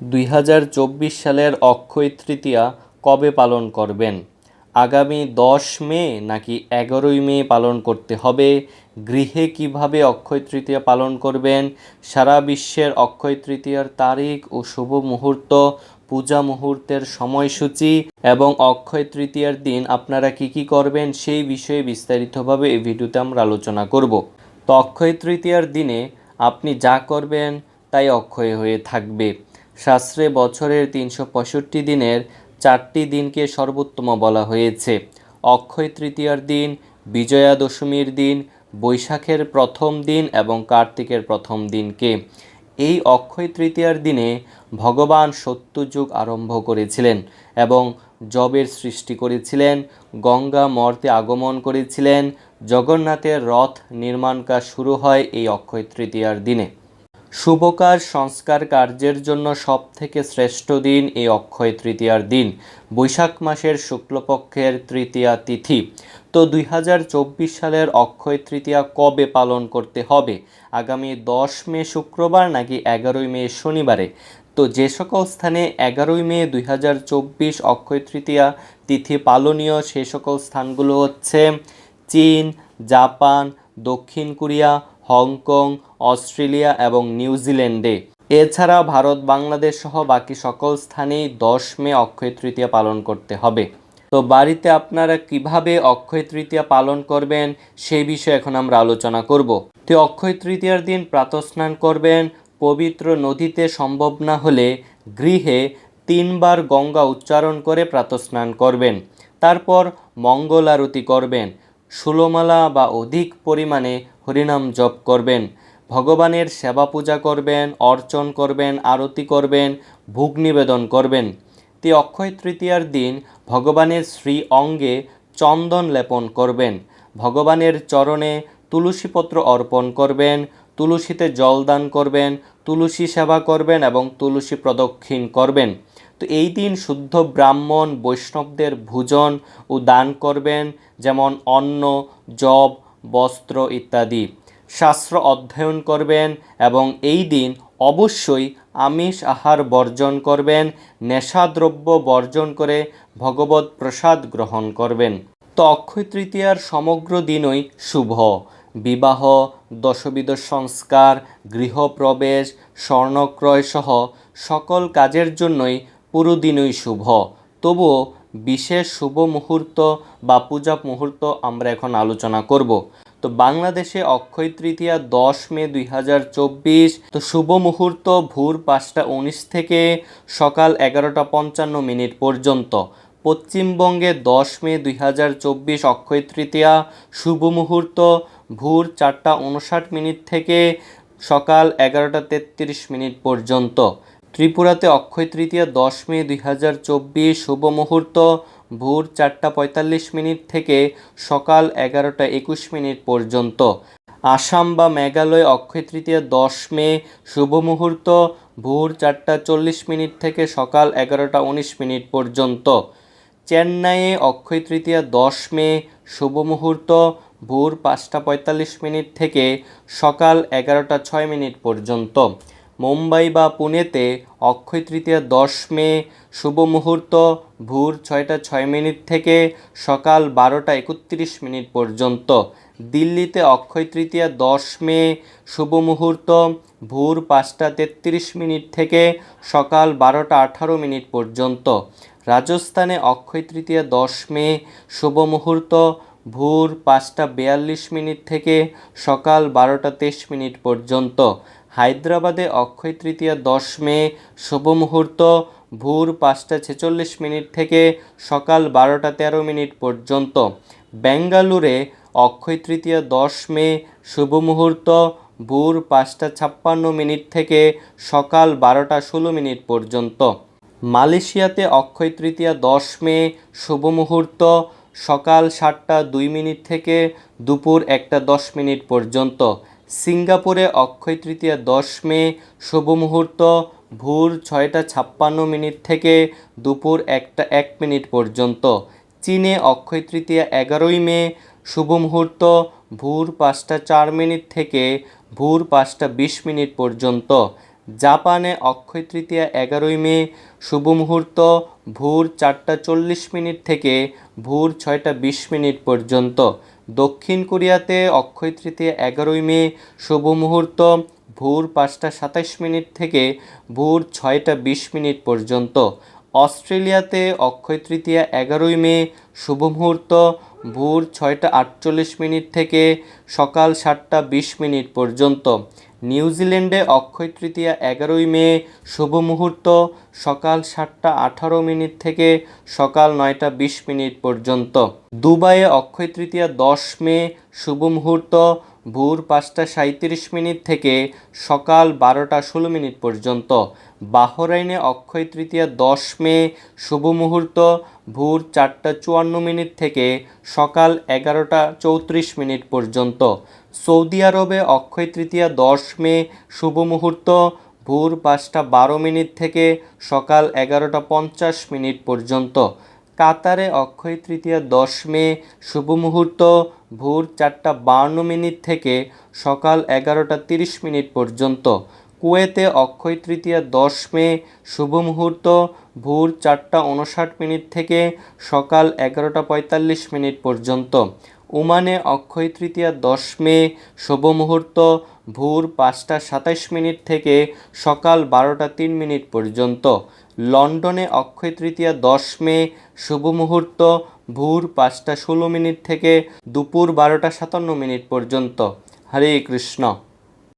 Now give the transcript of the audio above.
দুই হাজার চব্বিশ সালের অক্ষয় তৃতীয়া কবে পালন করবেন? আগামী দশ মে নাকি এগারোই মে পালন করতে হবে? গৃহে কীভাবে অক্ষয় তৃতীয়া পালন করবেন? সারা বিশ্বের অক্ষয় তৃতীয়ার তারিখ ও শুভ মুহূর্ত, পূজা মুহূর্তের সময়সূচি এবং অক্ষয় তৃতীয়ার দিন আপনারা কি কি করবেন সেই বিষয়ে বিস্তারিতভাবে এই ভিডিওতে আমরা আলোচনা করব। তো অক্ষয় তৃতীয়ার দিনে আপনি যা করবেন তাই অক্ষয় হয়ে থাকবে। শাস্ত্রে বছরের তিনশো পঁয়ষট্টি দিনের চারটি দিনকে সর্বোত্তম বলা হয়েছে। অক্ষয় তৃতীয়ার দিন বিজয়া দশমীর দিন, বৈশাখের প্রথম দিন এবং কার্তিকের প্রথম দিনকে। এই অক্ষয় তৃতীয়ার দিনে ভগবান সত্যযুগ আরম্ভ করেছিলেন এবং জবের সৃষ্টি করেছিলেন, গঙ্গা মর্তে আগমন করেছিলেন, জগন্নাথের রথ নির্মাণ কাজ শুরু হয় এই অক্ষয় তৃতীয়ার দিনে। শুভ কাজ সংস্কার কার্যের জন্য সব থেকে শ্রেষ্ঠ দিন এই অক্ষয় তৃতীয়ার দিন। বৈশাখ মাসের শুক্লপক্ষের তৃতীয়া তিথি। তো দুই হাজার চব্বিশ সালের অক্ষয় তৃতীয়া কবে পালন করতে হবে? আগামী দশ মে শুক্রবার নাকি এগারোই মে শনিবারে? তো যে সকল স্থানে এগারোই মে দুই হাজার চব্বিশ অক্ষয় তৃতীয়া তিথি পালনীয় সেই সকল স্থানগুলো হচ্ছে চীন, জাপান, দক্ষিণ কোরিয়া, হংকং অস্ট্রেলিয়া এবং নিউজিল্যান্ডে এছাড়া ভারত, বাংলাদেশ সহ বাকি সকল স্থানেই দশ মে অক্ষয় তৃতীয়া পালন করতে হবে। তো বাড়িতে আপনারা কীভাবে অক্ষয় তৃতীয়া পালন করবেন সেই বিষয়ে এখন আমরা আলোচনা করব। তো অক্ষয় তৃতীয়ার দিন প্রাতঃস্নান করবেন, পবিত্র নদীতে সম্ভব না হলে গৃহে তিনবার গঙ্গা উচ্চারণ করে প্রাতঃস্নান করবেন। তারপর মঙ্গল আরতি করবেন ষোলোমালা বা অধিক পরিমাণে হরিনাম জপ করবেন। ভগবানের সেবা পূজা করবেন, অর্চন করবেন, আরতি করবেন, ভোগ নিবেদন করবেন। তে অক্ষয় তৃতীয়ার দিন ভগবানের শ্রী অঙ্গে চন্দন লেপন করবেন, ভগবানের চরণে তুলসীপত্র অর্পণ করবেন, তুলসীতে জল দান করবেন, তুলসী সেবা করবেন এবং তুলসী প্রদক্ষিণ করবেন। তো এই দিন শুদ্ধ ব্রাহ্মণ বৈষ্ণবদের ভোজন ও দান করবেন, যেমন অন্ন, জব, বস্ত্র ইত্যাদি। শাস্ত্র অধ্যয়ন করবেন এবং এই দিন অবশ্যই আমিষ আহার বর্জন করবেন, নেশাদ্রব্য বর্জন করে ভগবত প্রসাদ গ্রহণ করবেন। তো অক্ষয় তৃতীয়ার সমগ্র দিনই শুভ। বিবাহ, দশবিধ সংস্কার, গৃহপ্রবেশ, স্বর্ণক্রয় সহ সকল কাজের জন্যই পুরো দিনই শুভ। তবুও বিশেষ শুভ মুহূর্ত বা পূজা মুহূর্ত আমরা এখন আলোচনা করব। তো বাংলাদেশে অক্ষয় তৃতীয়া দশ মে দুই হাজার চব্বিশ, তো শুভ মুহূর্ত ভোর পাঁচটা উনিশ থেকে সকাল এগারোটা পঞ্চান্ন মিনিট পর্যন্ত। পশ্চিমবঙ্গে দশ মে দুই হাজার চব্বিশ অক্ষয় তৃতীয়া, শুভ মুহূর্ত ভোর চারটা উনষাট মিনিট থেকে সকাল এগারোটা তেত্রিশ মিনিট পর্যন্ত। ত্রিপুরাতে অক্ষয় তৃতীয়া, দশ মে দুই হাজার চব্বিশ, শুভ মুহূর্ত। ভোর চারটা পঁয়তাল্লিশ মিনিট থেকে সকাল এগারোটা একুশ মিনিট পর্যন্ত। আসাম বা মেঘালয়, অক্ষয় তৃতীয়া, দশ মে, শুভ মুহূর্ত। ভোর চারটা চল্লিশ মিনিট থেকে সকাল এগারোটা উনিশ মিনিট পর্যন্ত। চেন্নাইয়ে অক্ষয় তৃতীয়া, দশ মে, শুভ মুহূর্ত। ভোর পাঁচটা পঁয়তাল্লিশ মিনিট থেকে সকাল এগারোটা ছয় মিনিট পর্যন্ত। মুম্বাই বা পুনেতে অক্ষয় তৃতীয়া দশ মে, শুভ মুহূর্ত, ভোর ছয়টা ছয় মিনিট থেকে সকাল বারোটা একত্রিশ মিনিট পর্যন্ত। দিল্লিতে অক্ষয় তৃতীয়া দশ মে, শুভ মুহূর্ত, ভোর পাঁচটা তেত্রিশ মিনিট থেকে সকাল বারোটা আঠারো মিনিট পর্যন্ত। রাজস্থানে অক্ষয় তৃতীয়া দশ মে, শুভ মুহূর্ত ভোর পাঁচটা বিয়াল্লিশ মিনিট থেকে সকাল বারোটা তেইশ মিনিট পর্যন্ত। হায়দ্রাবাদে অক্ষয় তৃতীয়া দশ মে, শুভ মুহূর্ত, ভোর পাঁচটা ছেচল্লিশ মিনিট থেকে সকাল বারোটা তেরো মিনিট পর্যন্ত। বেঙ্গালুরে অক্ষয় তৃতীয়া দশ মে, শুভ মুহূর্ত, ভোর পাঁচটা ছাপ্পান্ন মিনিট থেকে সকাল বারোটা ষোলো মিনিট পর্যন্ত। মালয়েশিয়াতে অক্ষয় তৃতীয়া দশ মে, শুভ মুহূর্ত সকাল সাতটা দুই মিনিট থেকে দুপুর একটা দশ মিনিট পর্যন্ত। সিঙ্গাপুরে অক্ষয় তৃতীয়া দশ মে, শুভ মুহূর্ত, ভোর ছয়টা ছাপ্পান্ন মিনিট থেকে দুপুর একটা এক মিনিট পর্যন্ত। চীনে অক্ষয় তৃতীয়া এগারোই মে, শুভ মুহূর্ত, ভোর পাঁচটা চার মিনিট থেকে ভোর পাঁচটা বিশ মিনিট পর্যন্ত। জাপানে অক্ষয় তৃতীয়া এগারোই মে, শুভ মুহূর্ত, ভোর চারটা চল্লিশ মিনিট থেকে ভোর ছয়টা বিশ মিনিট পর্যন্ত। দক্ষিণ কোরিয়াতে অক্ষয় তৃতীয়া এগারোই মে, শুভ মুহূর্ত, ভোর পাঁচটা সাতাশ মিনিট থেকে ভোর ছয়টা বিশ মিনিট পর্যন্ত। অস্ট্রেলিয়াতে অক্ষয় তৃতীয়া এগারোই মে, শুভ মুহূর্ত, ভোর ছয়টা আটচল্লিশ মিনিট থেকে সকাল সাতটা বিশ মিনিট পর্যন্ত। নিউজিল্যান্ডে অক্ষয় তৃতীয়া এগারোই মে, শুভ মুহূর্ত, সকাল সাতটা আঠারো মিনিট থেকে সকাল নয়টা বিশ মিনিট পর্যন্ত। দুবাইয়ে অক্ষয় তৃতীয়া দশ মে, শুভ মুহূর্ত, ভোর পাঁচটা সাঁত্রিশ মিনিট থেকে সকাল বারোটা ষোলো মিনিট পর্যন্ত। বাহরাইনে অক্ষয় তৃতীয়া দশ মে, শুভ মুহূর্ত, ভোর চারটা চুয়ান্ন মিনিট থেকে সকাল এগারোটা চৌত্রিশ মিনিট পর্যন্ত। সৌদি আরবে অক্ষয় তৃতীয়া দশ মে, শুভ মুহূর্ত। ভোর পাঁচটা বারো মিনিট থেকে সকাল এগারোটা পঞ্চাশ মিনিট পর্যন্ত। কাতারে অক্ষয় তৃতীয়া দশ মে, শুভ মুহূর্ত। ভোর চারটা বান্ন মিনিট থেকে সকাল এগারোটা তিরিশ মিনিট পর্যন্ত। কুয়েতে অক্ষয় তৃতীয়া দশ মে, শুভ মুহূর্ত। ভোর চারটা উনষাট মিনিট থেকে সকাল এগারোটা পঁয়তাল্লিশ মিনিট পর্যন্ত। ওমানে অক্ষয় তৃতীয়া দশ মে, শুভ মুহূর্ত, ভোর পাঁচটা সাতাইশ মিনিট থেকে সকাল বারোটা তিন মিনিট পর্যন্ত। লন্ডনে অক্ষয় তৃতীয়া দশ মে, শুভ মুহূর্ত, ভোর পাঁচটা ষোলো মিনিট থেকে দুপুর বারোটা সাতান্ন মিনিট পর্যন্ত। হরে কৃষ্ণ।